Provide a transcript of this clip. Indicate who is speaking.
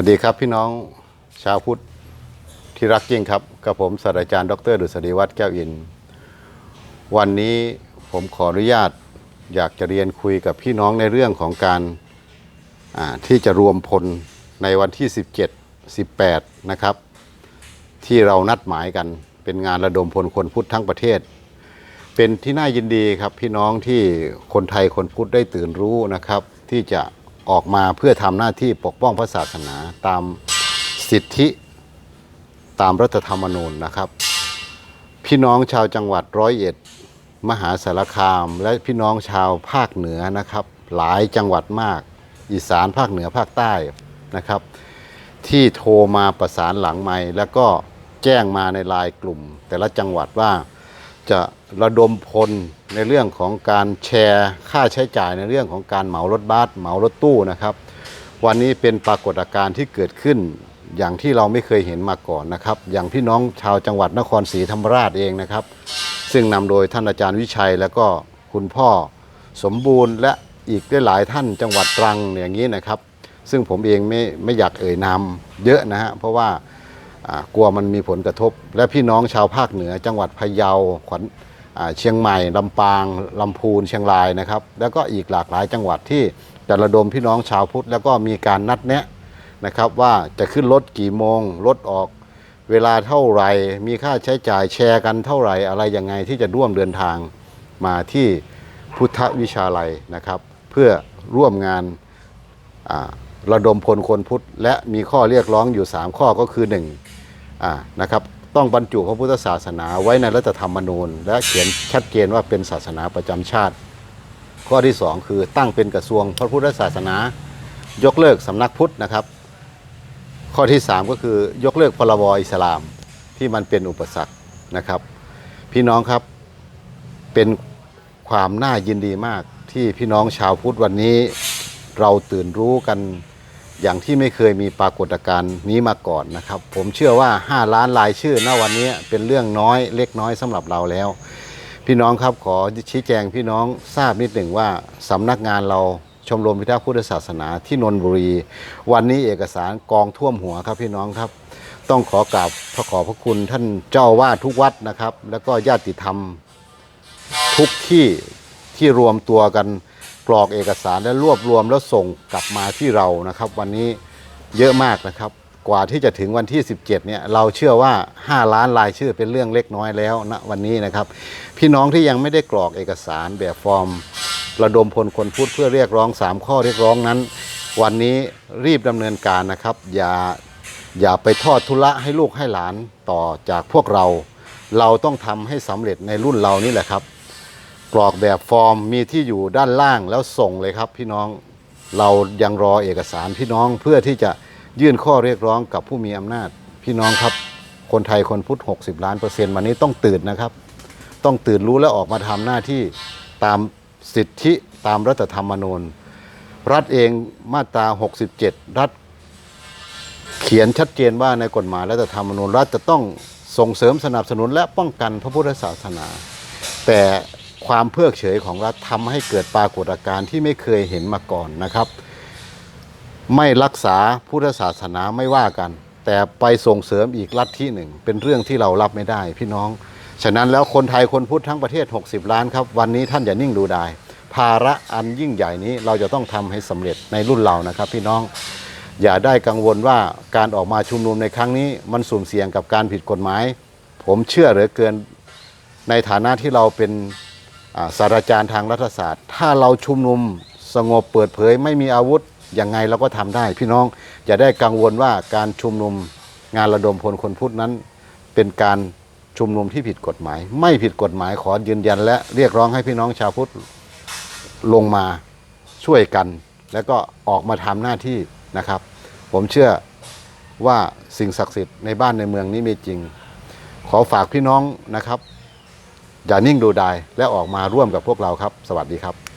Speaker 1: วัสดีครับพี่น้องชาวพุทธที่รักยิ่งครับกับผมศาสตราจารย์ดรดุษฎีวัฒน์แก้วอิน วันนี้ผมขออนุญาตอยากจะเรียนคุยกับพี่น้องในเรื่องของการที่จะรวมพลในวันที่ 17 18 นะครับ ที่เรานัดหมายกันเป็นงานระดมพลคนพุทธทั้งประเทศ เป็นที่น่ายินดีครับพี่น้องที่คนไทยคนพุทธได้ตื่นรู้นะครับ ที่จะ ออกมาเพื่อทำหน้าที่ปกป้องพระศาสนาตามสิทธิตามรัฐธรรมนูญนะครับ พี่น้องชาวจังหวัดร้อยเอ็ดมหาสารคาม และพี่น้องชาวภาคเหนือนะครับ หลายจังหวัดมาก อีสานภาคเหนือภาคใต้นะครับ ที่โทรมาประสานหลังไม้แล้วก็แจ้งมาในไลายกลุ่ม แต่ละจังหวัดว่า จะระดมพลในเรื่องของการแชร์ค่าใช้จ่ายในเรื่องของการเหมารถบัสเหมารถตู้นะครับ วันนี้เป็นปรากฏการณ์ที่เกิดขึ้น อย่างที่เราไม่เคยเห็นมาก่อนนะครับ อย่างพี่น้องชาวจังหวัดนครศรีธรรมราชเองนะครับ ซึ่งนำโดยท่านอาจารย์วิชัยแล้วก็คุณพ่อสมบูรณ์ และอีกได้หลายท่านจังหวัดตรังอย่างนี้นะครับ ซึ่งผมเองไม่ไม่อยากเอ่ยนามเยอะนะฮะเพราะว่า กลัวมันมีผลกระทบ และพี่น้องชาวภาคเหนือ จังหวัดพะเยาขวัญอ่าเชียงใหม่ลำปางลำพูนเชียงรายนะครับ แล้วก็อีกหลากหลายจังหวัดที่จะระดมพี่น้องชาวพุทธ แล้วก็มีการนัดแนะนะครับว่าจะขึ้นรถกี่โมงรถออกเวลาเท่าไหร่มีค่าใช้จ่ายแชร์กันเท่าไหร่อะไรยังไงที่จะร่วมเดินทางมาที่พุทธวิชาลัยนะครับ เพื่อร่วมงานระดมพลคนพุทธ และมีข้อเรียกร้องอยู่ 3 ข้อก็คือ1อ่า นะครับต้องบรรจุพระพุทธศาสนาไว้ในรัฐธรรมนูญ และเขียนชัดเจนว่าเป็นศาสนาประจำชาติ ข้อที่ 2 คือตั้งเป็นกระทรวงพระพุทธศาสนา ยกเลิกสำนักพุทธนะครับ ข้อที่ 3 ก็คือยกเลิกพรบอิสลามที่มันเป็นอุปสรรคนะครับ พี่น้องครับเป็นความน่ายินดีมากที่พี่น้องชาวพุทธวันนี้ เราตื่นรู้กัน อย่างที่ไม่เคยมีปรากฏการณ์นี้มาก่อนนะครับ ผมเชื่อว่า 5 ล้านรายชื่อณวันนี้เป็นเรื่องน้อยเล็กน้อยสำหรับเราแล้ว พี่น้องครับขอชี้แจงพี่น้องทราบนิดหนึ่งว่าสำนักงานเราชมรมพิทักษ์พุทธศาสนาที่นนทบุรี วันนี้เอกสารกองท่วมหัวครับพี่น้องครับ ต้องขอกราบพระขอบพระคุณท่านเจ้าอาวาดทุกวัดนะครับ แล้วก็ญาติธรรมทุกที่ที่รวมตัวกัน กรอกเอกสารและรวบรวมแล้วส่งกลับมาที่เรานะครับ วันนี้เยอะมากนะครับ กว่าที่จะถึงวันที่ 17เนี่ยเราเชื่อว่า 5 ล้านรายชื่อเป็นเรื่องเล็กน้อยแล้วณวันนี้นะครับ พี่น้องที่ยังไม่ได้กรอกเอกสารแบบฟอร์ม ระดมพลคนพูดเพื่อเรียกร้อง 3 ข้อเรียกร้องนั้น วันนี้รีบดำเนินการนะครับ อย่าอย่าไปทอดทุระให้ลูกให้หลานต่อจากพวกเรา เราต้องทำให้สำเร็จในรุ่นเรานี่แหละครับ กรอกแบบฟอร์มมีที่อยู่ด้านล่างแล้วส่งเลยครับพี่น้องเรายังรอเอกสารพี่น้องเพื่อที่จะยื่นข้อเรียกร้องกับผู้มีอำนาจ พี่น้องครับ คนไทยคนพุทธ 60 ล้านเปอร์เซ็นต์วันนี้ต้องตื่นนะครับ ต้องตื่นรู้และออกมาทำหน้าที่ตามสิทธิตามรัฐธรรมนูญ รัฐเองมาตรา 67 รัฐเขียนชัดเจนว่าในกฎหมายรัฐธรรมนูญรัฐจะต้องส่งเสริมสนับสนุนและป้องกันพระพุทธศาสนา แต่ ความเพิกเฉยของรัฐทำให้เกิดปรากฏการณ์ที่ไม่เคยเห็นมาก่อนนะครับ ไม่รักษาพุทธศาสนาไม่ว่ากัน แต่ไปส่งเสริมอีกลัทธิหนึ่ง เป็นเรื่องที่เรารับไม่ได้พี่น้อง ฉะนั้นแล้วคนไทยคนพุทธทั้งประเทศ 60 ล้านครับ วันนี้ท่านอย่านิ่งดูได้ภาระอันยิ่งใหญ่นี้เราจะต้องทำให้สำเร็จในรุ่นเรานะครับ พี่น้องอย่าได้กังวลว่าการออกมาชุมนุมในครั้งนี้ มันสุ่มเสี่ยงกับการผิดกฎหมาย ผมเชื่อเหลือเกินในฐานะที่เราเป็น ศาสตราจารย์ทางรัฐศาสตร์ ถ้าเราชุมนุมสงบเปิดเผย ไม่มีอาวุธยังไงเราก็ทำได้ พี่น้องอย่าได้กังวลว่าการชุมนุมงานระดมพลคนพุทธนั้น เป็นการชุมนุมที่ผิดกฎหมาย ไม่ผิดกฎหมายขอยืนยัน และเรียกร้องให้พี่น้องชาวพุทธลงมาช่วยกัน แล้วก็ออกมาทำหน้าที่นะครับ ผมเชื่อว่าสิ่งศักดิ์สิทธิ์ในบ้านในเมืองนี้มีจริง ขอฝากพี่น้องนะครับ อย่านิ่งดูดายและออกมาร่วมกับพวกเราครับ สวัสดีครับ